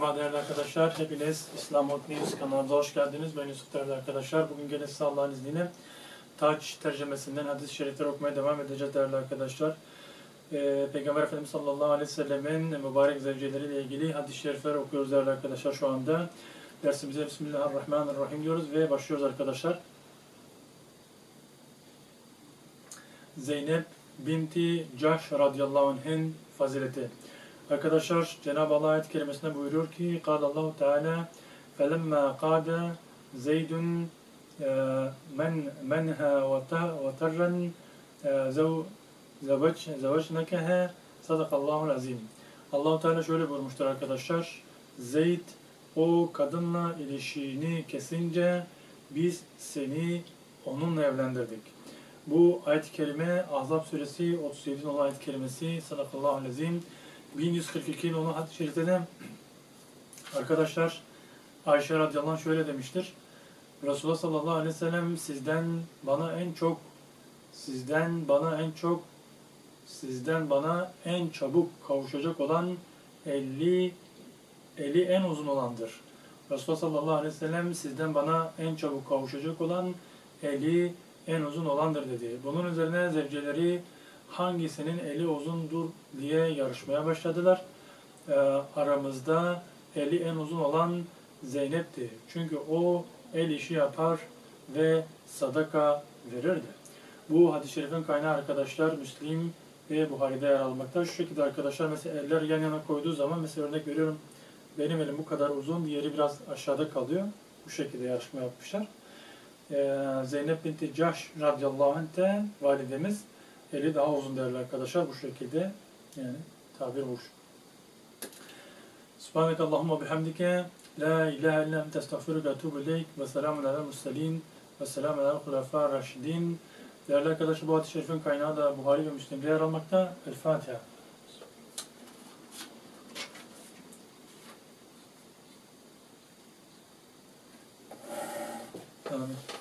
Merhaba değerli arkadaşlar. Hepiniz İslam Mut News kanalımıza hoş geldiniz. Ben Yusuf değerli arkadaşlar. Bugün gene size Allah'ın izniyle Taç tercümesinden hadis-i şerifleri okumaya devam edeceğiz değerli arkadaşlar. Ee, Peygamber Efendimiz sallallahu aleyhi ve sellemin mübarek zevceleriyle ilgili hadis-i şerifler okuyoruz değerli arkadaşlar şu anda. Dersimize Bismillahirrahmanirrahim diyoruz ve başlıyoruz arkadaşlar. Zeynep binti Cahş radıyallahu anh'ın fazileti. Arkadaşlar Cenab-ı Allah ayet kelimesinde buyuruyor ki قال الله Teala فَلَمَّا قَادَ زَيْدٌ men menha ve terren zevecnekehe sadakallahul azim. Allahu Teala şöyle buyurmuştur arkadaşlar. Zeyd o kadınla ilişiğini kesince biz seni onunla evlendirdik. Bu ayet-i kerime Ahzab suresi 37 olan ayet-i kerimesi sadakallahu azim 1142 olan hadis-i şerifte de arkadaşlar Ayşe radıyallahu anh şöyle demiştir. Resulullah sallallahu aleyhi ve sellem sizden bana en çok sizden bana en çok sizden bana en çabuk kavuşacak olan 50 eli en uzun olandır. Resulullah sallallahu aleyhi ve sellem sizden bana en çabuk kavuşacak olan eli en uzun olandır dedi. Bunun üzerine zevceleri hangisinin eli uzundur diye yarışmaya başladılar. Ee, aramızda eli en uzun olan Zeynep'ti. Çünkü o el işi yapar ve sadaka verirdi. Bu hadis-i şerifin kaynağı arkadaşlar Müslim ve Buhari'de yer almakta. Şu şekilde arkadaşlar mesela eller yan yana koyduğu zaman mesela örnek veriyorum benim elim bu kadar uzun, diğeri biraz aşağıda kalıyor. Bu şekilde yarışma yapmışlar. Ee, Zeynep binti Cahş radıyallahu anh'ten validemiz eli daha uzun değerli arkadaşlar bu şekilde yani tabir bu. Subhaneke Allahumma bihamdike la ilahe illa ente estağfiruke etubu ileyk ve selamun alel musselin ve selamun alel hulefâ raşidin. Değerli arkadaşlar bu hadis-i şerifin kaynağı da Buhari ve Müslim'de yer almakta. El Fatiha. Amin.